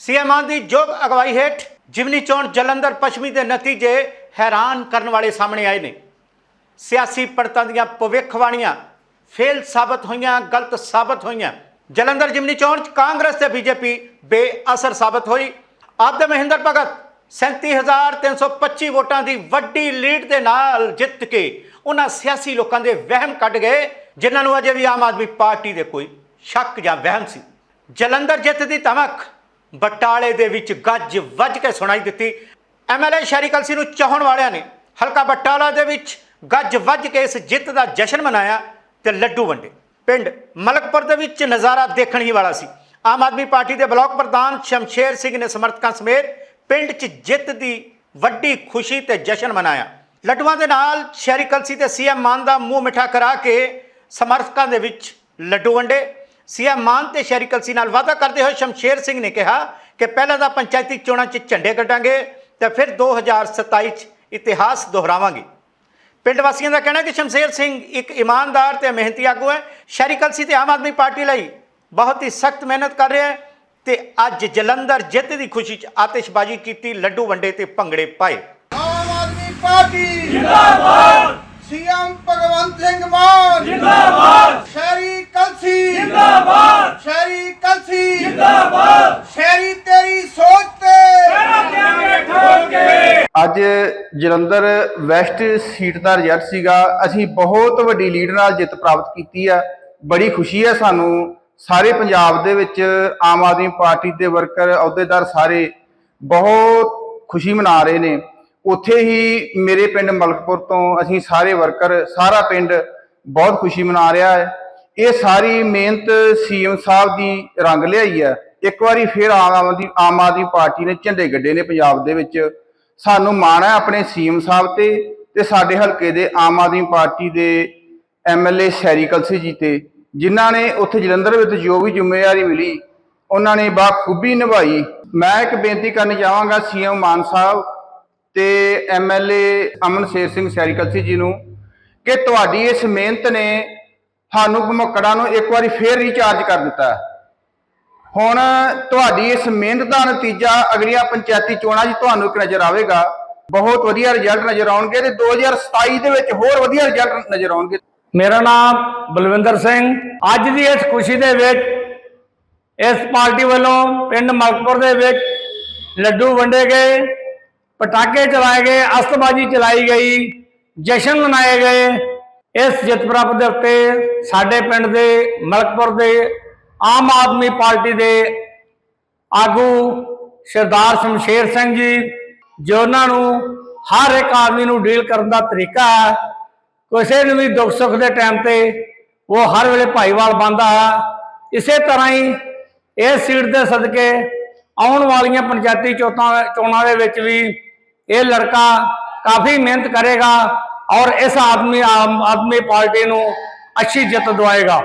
CM ਮਾਨ ਦੀ ਯੋਗ ਅਗਵਾਈ ਹੇਠ ਜਿਮਨੀ ਚੋਣ ਜਲੰਧਰ ਪੱਛਮੀ ਦੇ ਨਤੀਜੇ ਹੈਰਾਨ ਕਰਨ ਵਾਲੇ ਸਾਹਮਣੇ ਆਏ ਨੇ। ਸਿਆਸੀ ਪੜਤਾਂ ਦੀਆਂ ਭਵਿੱਖਬਾਣੀਆਂ ਫੇਲ ਸਾਬਤ ਹੋਈਆਂ, ਗਲਤ ਸਾਬਤ ਹੋਈਆਂ। ਜਲੰਧਰ ਜਿਮਨੀ ਚੋਣ ਚ ਕਾਂਗਰਸ ਤੇ ਬੀਜੇਪੀ ਬੇਅਸਰ ਸਾਬਤ ਹੋਈ। ਆਪ ਦੇ ਮਹਿੰਦਰ ਭਗਤ 37325 ਵੋਟਾਂ ਦੀ ਵੱਡੀ ਲੀਡ ਦੇ ਨਾਲ ਜਿੱਤ ਕੇ ਉਹਨਾਂ ਸਿਆਸੀ ਲੋਕਾਂ ਦੇ ਵਹਿਮ ਕੱਢ ਗਏ, ਜਿਨ੍ਹਾਂ ਨੂੰ ਅਜੇ ਵੀ ਆਮ ਆਦਮੀ ਪਾਰਟੀ ਦੇ ਕੋਈ ਸ਼ੱਕ ਜਾਂ ਵਹਿਮ ਸੀ। ਜਲੰਧਰ ਜਿੱਤ ਦੀ ਧਮਕ ਬਟਾਲੇ ਦੇ ਵਿੱਚ ਗੱਜ ਵੱਜ ਕੇ ਸੁਣਾਈ ਦਿੱਤੀ। ਐਮਐਲਏ ਸ਼ਹਿਰੀ ਕਲਸੀ ਨੂੰ ਚਾਹਣ ਵਾਲਿਆਂ ਨੇ ਹਲਕਾ ਬਟਾਲਾ ਦੇ ਵਿੱਚ ਗੱਜ ਵੱਜ ਕੇ ਇਸ ਜਿੱਤ ਦਾ ਜਸ਼ਨ ਮਨਾਇਆ ਤੇ ਲੱਡੂ ਵੰਡੇ। ਪਿੰਡ ਮਲਕਪੁਰ ਦੇ ਵਿੱਚ ਨਜ਼ਾਰਾ ਦੇਖਣ ਹੀ ਵਾਲਾ ਸੀ। ਆਮ ਆਦਮੀ ਪਾਰਟੀ ਦੇ ਬਲਾਕ ਪ੍ਰਧਾਨ ਸ਼ਮਸ਼ੇਰ ਸਿੰਘ ਨੇ ਸਮਰਥਕਾਂ ਸਮੇਤ ਪਿੰਡ 'ਚ ਜਿੱਤ ਦੀ ਵੱਡੀ ਖੁਸ਼ੀ ਤੇ ਜਸ਼ਨ ਮਨਾਇਆ। ਲੱਡੂਆਂ ਦੇ ਨਾਲ ਸ਼ਹਿਰੀ ਕਲਸੀ ਤੇ ਸੀਐਮ ਮਾਨ ਦਾ ਮੂੰਹ ਮਿੱਠਾ ਕਰਾ ਕੇ ਸਮਰਥਕਾਂ ਦੇ ਵਿੱਚ ਲੱਡੂ ਵੰਡੇ। ਸੀਐਮ ਮਾਨ ਤੇ ਸ਼ਹਿਰੀ ਕਲਸੀ ਨਾਲ ਵਾਅਦਾ ਕਰਦੇ ਹੋਏ ਸ਼ਮਸ਼ੇਰ ਸਿੰਘ ਨੇ ਕਿਹਾ ਕਿ ਪਹਿਲਾਂ ਤਾਂ ਪੰਚਾਇਤੀ ਚੋਣਾਂ 'ਚ ਝੰਡੇ ਕੱਢਾਂਗੇ ਤੇ ਫਿਰ 2027 'ਚ ਇਤਿਹਾਸ ਦੁਹਰਾਵਾਂਗੇ। ਪਿੰਡ ਵਾਸੀਆਂ ਦਾ ਕਹਿਣਾ ਕਿ ਸ਼ਮਸ਼ੇਰ ਸਿੰਘ ਇੱਕ ਇਮਾਨਦਾਰ ਤੇ ਮਿਹਨਤੀ ਆਗੂ ਹੈ। ਸ਼ਹਿਰੀ ਕਲਸੀ ਤੇ ਆਮ ਆਦਮੀ ਪਾਰਟੀ ਲਈ ਬਹੁਤ ਹੀ ਸਖਤ ਮਿਹਨਤ ਕਰ ਰਿਹਾ ਹੈ ਤੇ ਅੱਜ ਜਲੰਧਰ ਜਿੱਤ ਦੀ ਖੁਸ਼ੀ 'ਚ ਆਤਿਸ਼ਬਾਜ਼ੀ ਕੀਤੀ, ਲੱਡੂ ਵੰਡੇ ਤੇ ਭੰਗੜੇ ਪਾਏ। ਆਮ ਆਦਮੀ ਪਾਰਟੀ ਜਿੰਦਾਬਾਦ। ਸੀਐਮ ਭਗਵੰਤ ਸਿੰਘ ਮਾਨ ਜਿੰਦਾਬਾਦ ਸ਼ਹਿਰੀ ਕਲਸੀ ਜਿੰਦਾਬਾਦ ਸ਼ਹਿਰੀ ਕਲਸੀ ਜਿੰਦਾਬਾਦ ਸ਼ਹਿਰੀ ਤੇਰੀ ਸੋਚ ਤੇ ਅੱਜ ਜਲੰਧਰ ਵੈਸਟ ਸੀਟ ਦਾ ਰਿਜ਼ਲਟ ਸੀਗਾ। ਅਸੀਂ ਬਹੁਤ ਵੱਡੀ ਲੀਡ ਨਾਲ ਜਿੱਤ ਪ੍ਰਾਪਤ ਕੀਤੀ ਆ। ਬੜੀ ਖੁਸ਼ੀ ਹੈ ਸਾਨੂੰ। ਸਾਰੇ ਪੰਜਾਬ ਦੇ ਵਿੱਚ ਆਮ ਆਦਮੀ ਪਾਰਟੀ ਦੇ ਵਰਕਰ, ਅਹੁਦੇਦਾਰ ਸਾਰੇ ਬਹੁਤ ਖੁਸ਼ੀ ਮਨਾ ਰਹੇ ਨੇ। ਉੱਥੇ ਹੀ ਮੇਰੇ ਪਿੰਡ ਮਲਕਪੁਰ ਤੋਂ ਅਸੀਂ ਸਾਰੇ ਵਰਕਰ, ਸਾਰਾ ਪਿੰਡ ਬਹੁਤ ਖੁਸ਼ੀ ਮਨਾ ਰਿਹਾ ਹੈ। ਇਹ ਸਾਰੀ ਮਿਹਨਤ ਸੀਐਮ ਸਾਹਿਬ ਦੀ ਰੰਗ ਲਿਆਈ ਹੈ ਇੱਕ ਵਾਰੀ ਫਿਰ ਆਮ ਆਦਮੀ ਆਮ ਆਦਮੀ ਪਾਰਟੀ ਨੇ ਝੰਡੇ ਗੱਡੇ ਨੇ ਪੰਜਾਬ ਦੇ ਵਿੱਚ। ਸਾਨੂੰ ਮਾਣ ਹੈ ਆਪਣੇ ਸੀਐਮ ਸਾਹਿਬ ਤੇ ਤੇ ਸਾਡੇ ਹਲਕੇ ਦੇ ਆਮ ਆਦਮੀ ਪਾਰਟੀ ਦੇ ਐਮਐਲਏ ਸ਼ੈਰੀ ਕਲਸੀ ਜੀ ਤੇ, ਜਿਨ੍ਹਾਂ ਨੇ ਉੱਥੇ ਜਲੰਧਰ ਵਿੱਚ ਜੋ ਵੀ ਜ਼ਿੰਮੇਵਾਰੀ ਮਿਲੀ, ਉਹਨਾਂ ਨੇ ਬਾਖੂਬੀ ਨਿਭਾਈ। ਮੈਂ ਇੱਕ ਬੇਨਤੀ ਕਰਨੀ ਚਾਹਾਂਗਾ ਸੀਐਮ ਮਾਨ ਸਾਹਿਬ ਤੇ ਐਮਐਲਏ ਅਮਨ ਸ਼ੇਰ ਸਿੰਘ ਸ਼ੈਰੀ ਕਲਸੀ ਜੀ ਨੂੰ ਕਿ ਤੁਹਾਡੀ ਇਸ ਮਿਹਨਤ ਨੇ ਸਾਨੂੰ ਭਮਕੜਾ ਨੂੰ ਇੱਕ ਵਾਰੀ ਫੇਰ ਰੀਚਾਰਜ ਕਰ ਦਿੱਤਾ। ਹੁਣ ਤੁਹਾਡੀ ਇਸ ਮਿਹਨਤ ਦਾ ਨਤੀਜਾ ਅਗਲੀਆਂ ਪੰਚਾਇਤੀ ਚੋਣਾਂ 'ਚ ਤੁਹਾਨੂੰ ਇੱਕ ਨਜ਼ਰ ਆਵੇਗਾ। ਬਹੁਤ ਵਧੀਆ ਰਿਜ਼ਲਟ ਨਜ਼ਰ ਆਉਣਗੇ ਤੇ 2027 ਦੇ ਵਿੱਚ ਹੋਰ ਵਧੀਆ ਰਿਜ਼ਲਟ ਨਜ਼ਰ ਆਉਣਗੇ। ਮੇਰਾ ਨਾਮ ਬਲਵਿੰਦਰ ਸਿੰਘ। ਅੱਜ ਦੀ ਇਸ ਖੁਸ਼ੀ ਦੇ ਵਿੱਚ ਇਸ ਪਾਰਟੀ ਵੱਲੋਂ ਪਿੰਡ ਮਲਕਪੁਰ ਦੇ ਵਿੱਚ ਲੱਡੂ ਵੰਡੇ ਗਏ, ਪਟਾਕੇ ਚਲਾਏ ਗਏ, ਅਸਤਬਾਜ਼ੀ ਚਲਾਈ ਗਈ, ਜਸ਼ਨ ਮਨਾਏ ਗਏ। ਇਸ ਜਿੱਤ ਪ੍ਰਾਪਤ ਦੇ ਉੱਤੇ ਸਾਡੇ ਪਿੰਡ ਦੇ ਮਲਕਪੁਰ ਦੇ ਆਮ ਆਦਮੀ ਪਾਰਟੀ ਦੇ ਆਗੂ ਸਰਦਾਰ ਸ਼ਮਸ਼ੇਰ ਸਿੰਘ ਜੀ, ਜੋ ਉਹਨਾਂ ਨੂੰ ਹਰ ਇੱਕ ਆਦਮੀ ਨੂੰ ਡੀਲ ਕਰਨ ਦਾ ਤਰੀਕਾ ਹੈ, ਕਿਸੇ ਨੂੰ ਵੀ ਦੁੱਖ ਸੁੱਖ ਦੇ ਟਾਈਮ ਤੇ ਉਹ ਹਰ ਵੇਲੇ ਭਾਈਵਾਲ ਬੰਦਾ ਹੈ। ਇਸੇ ਤਰ੍ਹਾਂ ਹੀ ਇਸ ਸੀਟ ਦੇ ਸਦਕੇ ਆਉਣ ਵਾਲੀਆਂ ਪੰਚਾਇਤੀ ਚੋਣਾਂ ਚੋਣਾਂ ਦੇ ਵਿੱਚ ਵੀ ਇਹ ਲੜਕਾ ਕਾਫੀ ਮਿਹਨਤ ਕਰੇਗਾ ਔਰ ਇਸ ਆਦਮੀ ਆਮ ਆਦਮੀ ਪਾਰਟੀ ਨੂੰ ਅੱਛੀ ਜਿੱਤ ਦਵਾਏਗਾ।